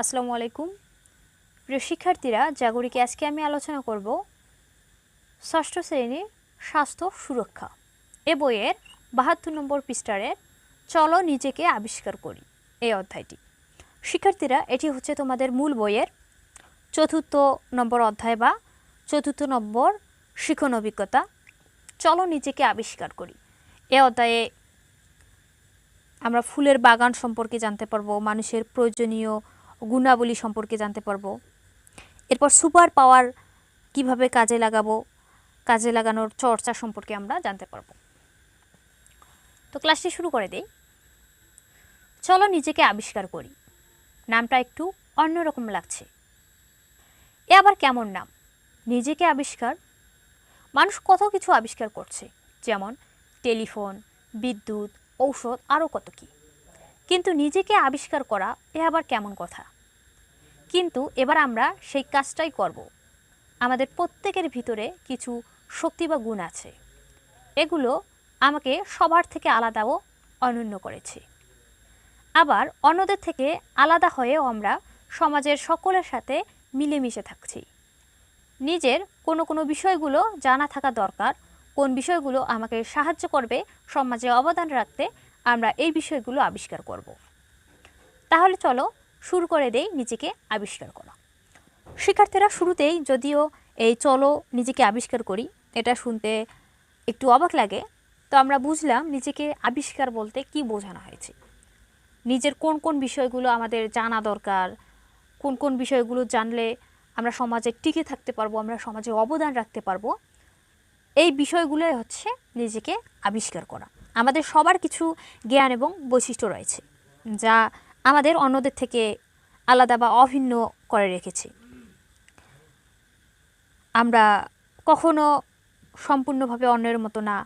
আসসালামু আলাইকুম। প্রিয় শিক্ষার্থীরা, জাগরিকে আজকে আমি আলোচনা করব ষষ্ঠ শ্রেণির স্বাস্থ্য সুরক্ষা। এ বইয়ের বাহাত্তর নম্বর পৃষ্ঠারের চলো নিজেকে আবিষ্কার করি এই অধ্যায়টি। শিক্ষার্থীরা, এটি হচ্ছে তোমাদের মূল বইয়ের চতুর্থ নম্বর অধ্যায় বা চতুর্থ নম্বর শিখন অভিজ্ঞতা। চলো নিজেকে আবিষ্কার করি। এ অধ্যায়ে আমরা ফুলের বাগান সম্পর্কে জানতে পারব, মানুষের প্রয়োজনীয় গুণাবলী সম্পর্কে জানতে পারব। এরপর সুপার পাওয়ার কীভাবে কাজে লাগাবো, কাজে লাগানোর চর্চা সম্পর্কে আমরা জানতে পারব। তো ক্লাসটি শুরু করে দেই। চলো নিজেকে আবিষ্কার করি। নামটা একটু অন্যরকম লাগছে। এ আবার কেমন নাম? নিজেকে আবিষ্কার? মানুষ কত কিছু আবিষ্কার করছে, যেমন টেলিফোন, বিদ্যুৎ, ঔষধ, আরও কত কি? কিন্তু নিজেকে আবিষ্কার করা এ আবার কেমন কথা? কিন্তু এবার আমরা সেই কাজটাই করব। আমাদের প্রত্যেকের ভিতরে কিছু শক্তি বা গুণ আছে। এগুলো আমাকে সবার থেকে আলাদাও অনন্য করেছে। আবার অন্যদের থেকে আলাদা হয়েও আমরা সমাজের সকলের সাথে মিলেমিশে থাকছি। নিজের কোনো কোনো বিষয়গুলো জানা থাকা দরকার, কোন বিষয়গুলো আমাকে সাহায্য করবে সমাজে অবদান রাখতে আমরা এই বিষয়গুলো আবিষ্কার করব। তাহলে চলো শুরু করে দেয় নিজেকে আবিষ্কার করা। শিক্ষার্থীরা শুরুতেই যদিও এই চলো নিজেকে আবিষ্কার করি, এটা শুনতে একটু অবাক লাগে, তো আমরা বুঝলাম নিজেকে আবিষ্কার বলতে কি বোঝানো হয়েছে। নিজের কোন কোন বিষয়গুলো আমাদের জানা দরকার, কোন কোন বিষয়গুলো জানলে আমরা সমাজে টিকে থাকতে পারব, আমরা সমাজে অবদান রাখতে পারব, এই বিষয়গুলোই হচ্ছে নিজেকে আবিষ্কার করা। আমাদের সবার কিছু জ্ঞান এবং বৈশিষ্ট্য রয়েছে, যা আমাদের অন্যদের থেকে আলাদা বা অভিন্ন করে রেখেছে। আমরা কখনো সম্পূর্ণভাবে অন্যের মতো না,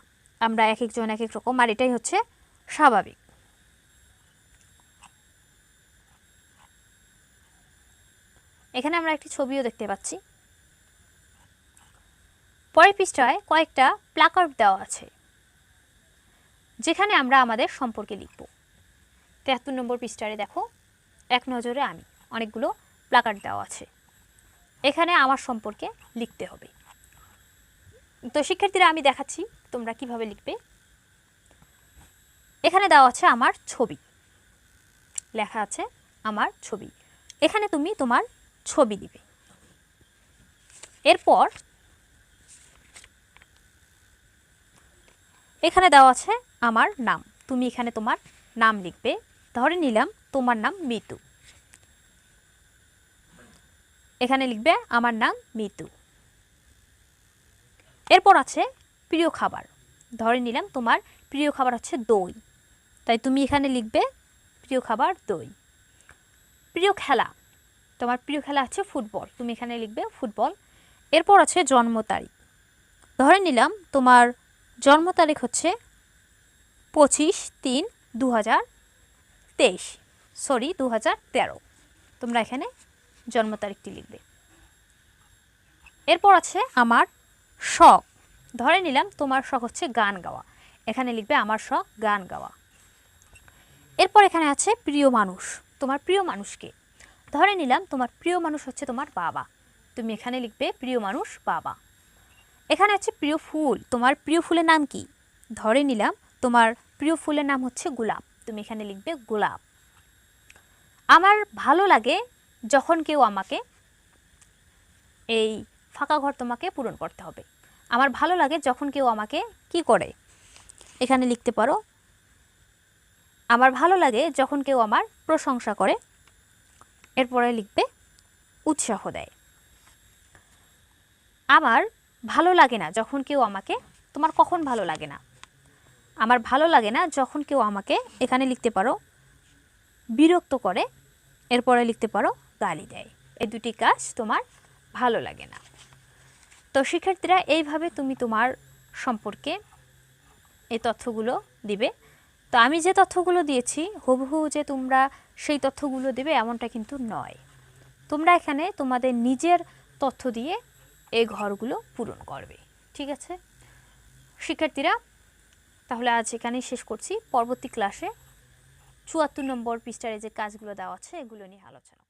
আমরা এক একজন এক এক রকম, আর এটাই হচ্ছে স্বাভাবিক। এখানে আমরা একটি ছবিও দেখতে পাচ্ছি। পরের পৃষ্ঠায় কয়েকটা প্লাকার্ড দেওয়া আছে, যেখানে আমরা আমাদের সম্পর্কে লিখব। তেহাত্তর নম্বর পৃষ্ঠারে দেখো, এক নজরে আমি, অনেকগুলো প্লাকার্ড দেওয়া আছে। এখানে আমার সম্পর্কে লিখতে হবে। তো শিক্ষার্থীরা, আমি দেখাচ্ছি তোমরা কীভাবে লিখবে। এখানে দেওয়া আছে আমার ছবি। লেখা আছে আমার ছবি। এখানে তুমি তোমার ছবি দিবে। এরপর এখানে দেওয়া আছে আমার নাম। তুমি এখানে তোমার নাম লিখবে। ধরে নিলাম তোমার নাম মিতু। এখানে লিখবে, আমার নাম মিতু। এরপর আছে প্রিয় খাবার। ধরে নিলাম তোমার প্রিয় খাবার হচ্ছে দই। তাই তুমি এখানে লিখবে, প্রিয় খাবার দই। প্রিয় খেলা। তোমার প্রিয় খেলা হচ্ছে ফুটবল। তুমি এখানে লিখবে ফুটবল। এরপর আছে জন্ম তারিখ। ধরে নিলাম তোমার জন্ম তারিখ হচ্ছে পঁচিশ তিন দু হাজার তেইশ সরি দু হাজার তেরো। তোমরা এখানে জন্ম তারিখটি লিখবে। এরপর আছে আমার শখ। ধরে নিলাম তোমার শখ হচ্ছে গান গাওয়া। এখানে লিখবে আমার শখ গান গাওয়া। এরপর এখানে আছে প্রিয় মানুষ। তোমার প্রিয় মানুষকে। ধরে নিলাম তোমার প্রিয় মানুষ হচ্ছে তোমার বাবা। তুমি এখানে লিখবে প্রিয় মানুষ বাবা। এখানে আছে প্রিয় ফুল। তোমার প্রিয় ফুলের নাম কি? ধরে নিলাম তোমার প্রিয় ফুলের নাম হচ্ছে গোলাপ। তুমি এখানে লিখবে গোলাপ। আমার ভালো লাগে যখন কেউ আমাকে এই ফাঁকা ঘর তোমাকে পূরণ করতে হবে। আমার ভালো লাগে যখন কেউ আমাকে কি করে? এখানে লিখতে পারো, আমার ভালো লাগে যখন কেউ আমার প্রশংসা করে। এরপরে লিখবে, উৎসাহ দেয়। আমার ভালো লাগে না যখন কেউ আমাকে, তোমার কখন ভালো লাগে না? আমার ভালো লাগে না যখন কেউ আমাকে এখানে লিখতে পারো, বিরক্ত করে, এরপরে লিখতে পারো, গালি দেয়। এই দুটি কাজ তোমার ভালো লাগে না। তো শিক্ষার্থীরা, এইভাবে তুমি তোমার সম্পর্কে এই তথ্যগুলো দিবে। তো আমি যে তথ্যগুলো দিয়েছি, হুবহু যে তোমরা সেই তথ্যগুলো দেবে এমনটা কিন্তু নয়। তোমরা এখানে তোমাদের নিজের তথ্য দিয়ে এই ঘরগুলো পূরণ করবে। ঠিক আছে? শিক্ষার্থীরা তাহলে আজ এখানেই শেষ করছি। পরবর্তী ক্লাসে চুয়াত্তর নম্বর পৃষ্ঠারে যে কাজগুলো দেওয়া আছে, এগুলো নিয়ে আলোচনা